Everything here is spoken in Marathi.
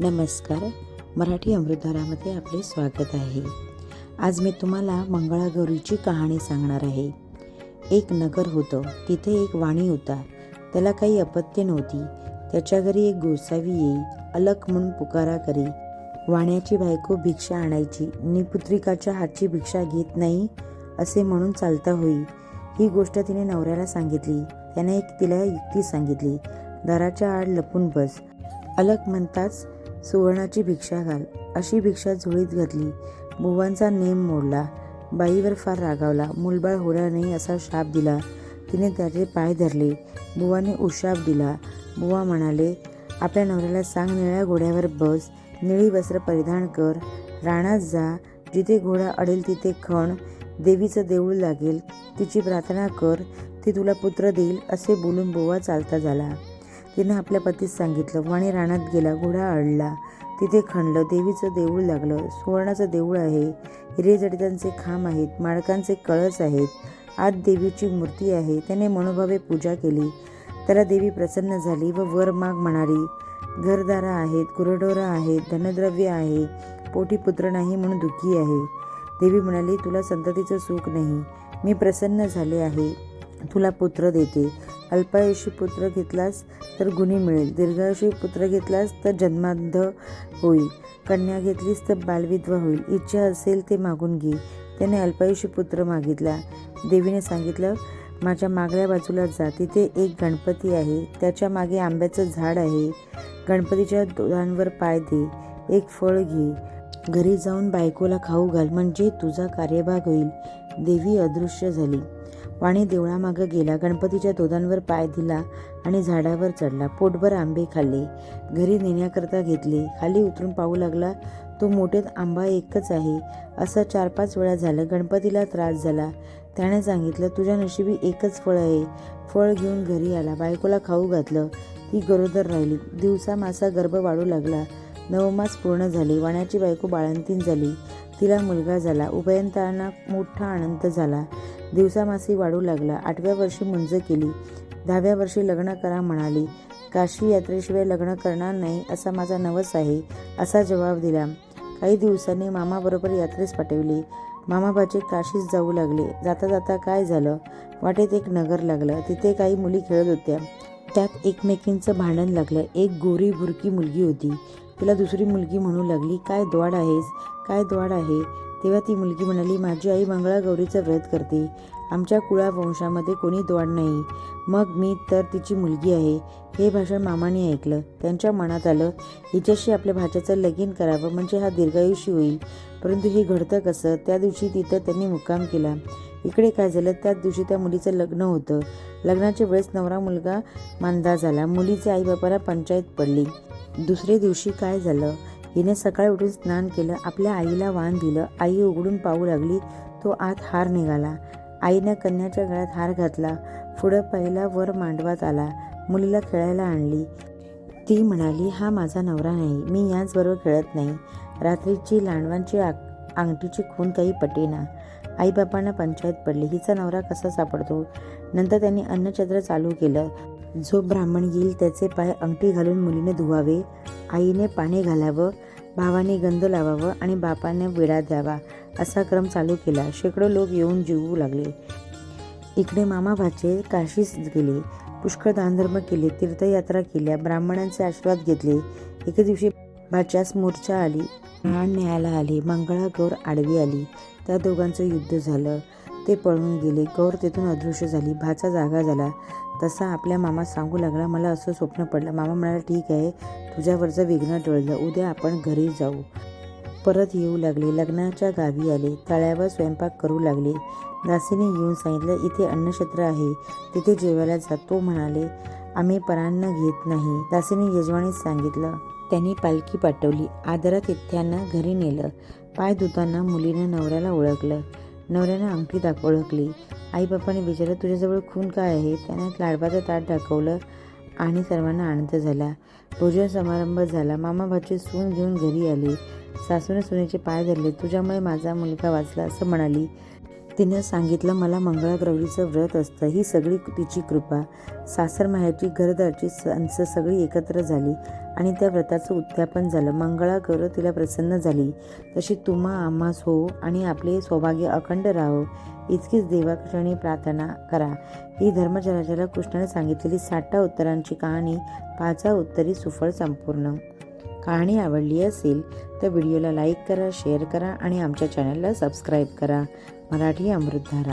नमस्कार. मराठी अमृतधारामध्ये आपले स्वागत आहे. आज मी तुम्हाला मंगळागौरीची कहाणी सांगणार आहे. एक नगर होतं. तिथे एक वाणी होता. त्याला काही अपत्य नव्हती. त्याच्या घरी एक गोसावी येई अलक म्हणून पुकारा करी. वाण्याची बायको भिक्षा आणायची. निपुत्रिकाच्या हातची भिक्षा घेत नाही असे म्हणून चालता होई. ही गोष्ट तिने नवऱ्याला सांगितली. त्याने एक तिला युक्ती सांगितली. दाराच्या आड लपून बस. अलक म्हणताच सुवर्णाची भिक्षा घाल. अशी भिक्षा झोळीत घातली. बुवांचा नेम मोडला. बाईवर फार रागावला. मुलबाळ होणार नाही असा शाप दिला. तिने त्याचे पाय धरले. बुवाने उशाप दिला. बुवा म्हणाले आपल्या नवऱ्याला सांग निळ्या घोड्यावर बस. निळी वस्त्र परिधान कर. राणात जा. जिथे घोडा अडेल तिथे खण. देवीचं देऊळ लागेल. तिची प्रार्थना कर. ती तुला पुत्र देईल असे बोलून बुवा चालता झाला. तिनं आपल्या पतीस सांगितलं वाणी रानात गेला घोडा अडला तिथे खणलं देवीचं देऊळ लागलं. सुवर्णाचं देऊळ आहे. हिरेजडितांचे खांब आहेत. माडकांचे कळस आहेत. आत देवीची मूर्ती आहे. त्याने मनोभावे पूजा केली. त्याला देवी प्रसन्न झाली व वर माग म्हणाली घरदारा आहेत गुरडोरा आहेत धनद्रव्य आहे. पोटी पुत्र नाही म्हणून दुःखी आहे. देवी म्हणाली तुला संततीचं सुख नाही. मी प्रसन्न झाले आहे. तुला पुत्र देते. अल्पायुषी पुत्र घेतलास तर गुणी मिळेल. दीर्घायुषी पुत्र घेतलास तर जन्मांध होईल. कन्या घेतलीस तर बालविधवा होईल. इच्छा असेल ते मागून घे. त्याने अल्पायुषी पुत्र मागितला. देवीने सांगितलं माझ्या मागल्या बाजूला जा. तिथे एक गणपती आहे. त्याच्यामागे आंब्याचं झाड आहे. गणपतीच्या दोघांवर पाय दे. एक फळ घे. घरी जाऊन बायकोला खाऊ घाल. म्हणजे तुझा कार्यभाग होईल. देवी अदृश्य झाली. वाणी देवळामागं गेला गणपतीच्या दोधांवर पाय दिला आणि झाडावर चढला. पोटभर आंबे खाल्ले. घरी नेण्याकरता घेतले. खाली उतरून पाहू लागला तो मोठेत आंबा एकच आहे. असं चार पाच वेळा झालं. गणपतीला त्रास झाला. त्याने सांगितलं तुझ्या नशिबी एकच फळ आहे. फळ घेऊन घरी आला. बायकोला खाऊ घातलं. ती गरोदर राहिली. दिवसा मासा गर्भ वाढू लागला. नवमास पूर्ण झाले. वाण्याची बायको बाळंतीण झाली. तिला मुलगा झाला. उभयंतांना मोठा आनंद झाला. दिवसामासी वाढू लागला. आठव्या वर्षी मुंज केली. दहाव्या वर्षी लग्न करा म्हणाली. काशी यात्रेशिवाय लग्न करणार नाही असा माझा नवस आहे असा जबाब दिला. काही दिवसांनी मामाबरोबर यात्रेस पाठवली. मामाबाचे काशीस जाऊ लागले. जाता जाता काय झालं? वाटेत एक नगर लागलं. तिथे काही मुली खेळत होत्या. त्यात एकमेकींचं भांडण लागलं. एक गोरी भुरकी मुलगी होती. तिला दुसरी मुलगी म्हणू लागली. काय द्वाड आहेस? काय द्वाड आहे? तेव्हा ती मुलगी म्हणाली माझी आई मंगळागौरीचं व्रत करते. आमच्या कुळा वंशामध्ये कोणी द्वाड नाही. मग मी तर तिची मुलगी आहे. हे भाषण मामाने ऐकलं. त्यांच्या मनात आलं हिच्याशी आपल्या भाच्याचं लगीन करावं म्हणजे हा दीर्घायुषी होईल. परंतु हे घडतं कसं? त्या दिवशी तिथं त्यांनी मुक्काम केला. इकडे काय झालं? त्याच दिवशी त्या मुलीचं लग्न होतं. लग्नाच्या वेळेस नवरा मुलगा मांदा झाला. मुलीचे आईबापाला पंचायत पडली. दुसऱ्या दिवशी काय झालं? हिने सकाळी उठून स्नान केलं आपल्या आईला वाण दिलं. आई उघडून पाहू लागली तो आत हार निघाला. आईनं कन्याच्या गळ्यात हार घातला. पुढं पहिला वर मांडवात आला. मुलीला खेळायला आणली. ती म्हणाली हा माझा नवरा नाही. मी याचबरोबर खेळत नाही. रात्रीची लांडवांची आ अंगठीची खून काही पटेना. आईबापांना पंचायत पडली. हिचा नवरा कसा सापडतो? नंतर त्यांनी अन्नछत्र चालू केलं. जो ब्राह्मण येईल त्याचे पाय अंगठी घालून मुलीने धुवावे आईने पाणी घालावं भावाने गंध लावावं आणि बापाने विडा द्यावा असा क्रम चालू केला. शेकडो लोक येऊन जीवू लागले. इकडे मामा भाचे काशीस गेले पुष्कळ दानधर्म केले तीर्थयात्रा केल्या ब्राह्मणांचे आशीर्वाद घेतले. एके दिवशी भाच्यास मोर्चा आली प्राण न्यायाला आली मंगळा गौर आडवी आली. त्या दोघांचं युद्ध झालं. ते पळून गेले. गौर तेथून अदृश्य झाली. भाचा जागा झाला. तसा आपल्या मामा सांगू लागला मला असं स्वप्न पडलं. मामा म्हणाला ठीक आहे तुझ्यावरचं विघ्न टळलं उद्या आपण घरी जाऊ. परत येऊ लागले लग्नाच्या गावी आले तळ्यावर स्वयंपाक करू लागले. दासीने येऊन सांगितलं इथे अन्नक्षेत्र आहे तिथे जेवायला जातो म्हणाले आम्ही परान्न घेत नाही. दासीने यजमानीस सांगितलं त्यांनी पालखी पाठवली. आदरात इत्यांना घरी नेलं. पाय धुताना मुलीनं नवऱ्याला ओळखलं. नवऱ्यानं अंगठी दाख ओळखली. आईबापाने विचारलं तुझ्याजवळ खून काय आहे? त्याने लाडबाचं ताट दाखवलं आणि सर्वांना आनंद झाला. भोजन समारंभ झाला. मामा भाची सून घेऊन घरी आले. सासूने सुनेचे पाय धरले. तुझ्यामुळे माझा मुलगा वाचला असं म्हणाली. तिनं सांगितलं मला मंगळागौरीचं व्रत असतं. ही सगळी तिची कृपा. सासर माहेरची घरदारची माणसं सगळी एकत्र झाली आणि त्या व्रताचं उद्यापन झालं. मंगळागौर तिला प्रसन्न झाली. तशी तुम्हा आम्हास हो आणि आपले सौभाग्य अखंड राहो. इतकीच देवाक्षणी प्रार्थना करा. ही धर्मचराच्याला कृष्णाने सांगितलेली साठा उत्तरांची कहाणी पाचा उत्तरी सुफळ संपूर्ण. कहाणी आवडली असेल तर व्हिडिओला लाईक करा शेअर करा आणि आमच्या चॅनलला सबस्क्राईब करा. मराठी अमृतधारा